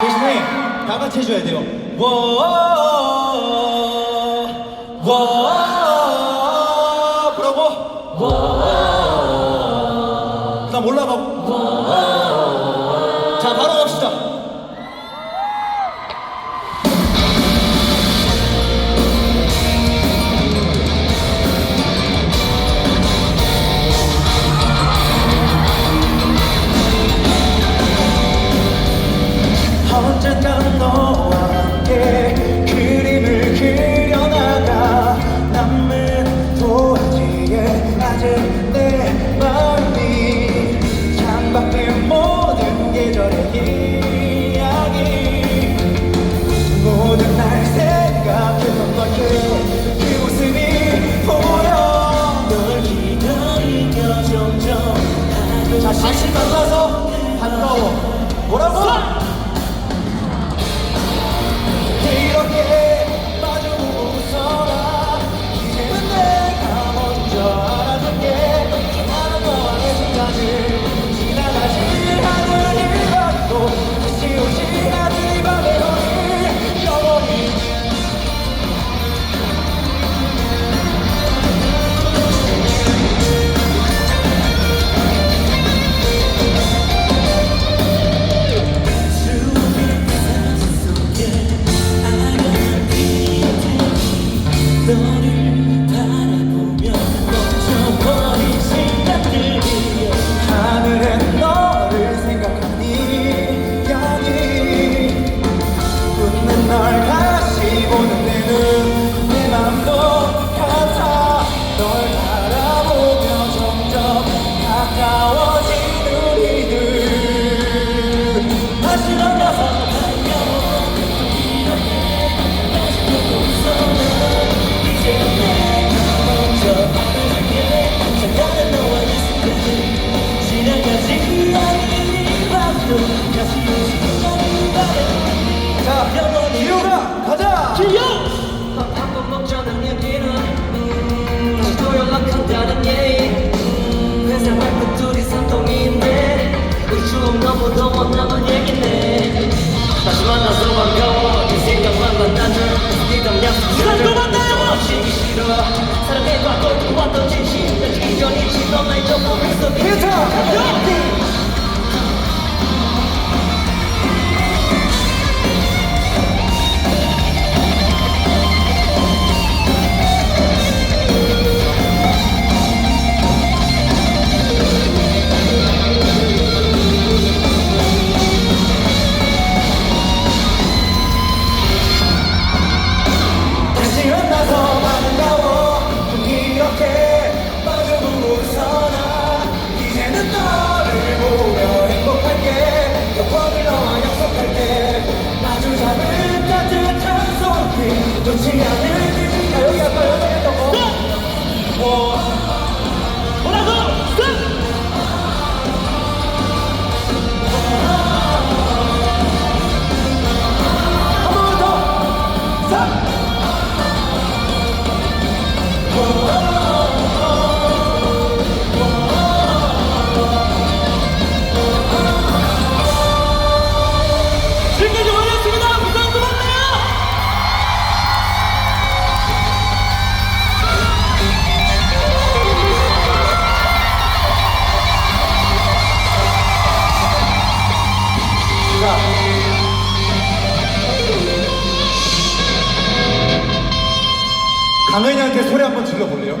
대신에 다 같이 해줘야 돼요. 와, 와, 뭐라고? 와, 그다음 올라가. 자, 바로 자, 기호가 가자! 기호! 밥한번 먹자는 얘기는 지도 연락한다는 예의 회사 말고 둘이 삼동인데 우리 그 추억 너무 더워 남은 얘기네 다시 만나서 반가워 네 생각만 만나줘 네담 약속 시간 또 만나요! 없이 싫어 사랑해봐 걸고 왔던 진심 난 이전이지 넌날 잊어버렸어 괜찮아! 강은이한테 소리 한번 질러볼래요?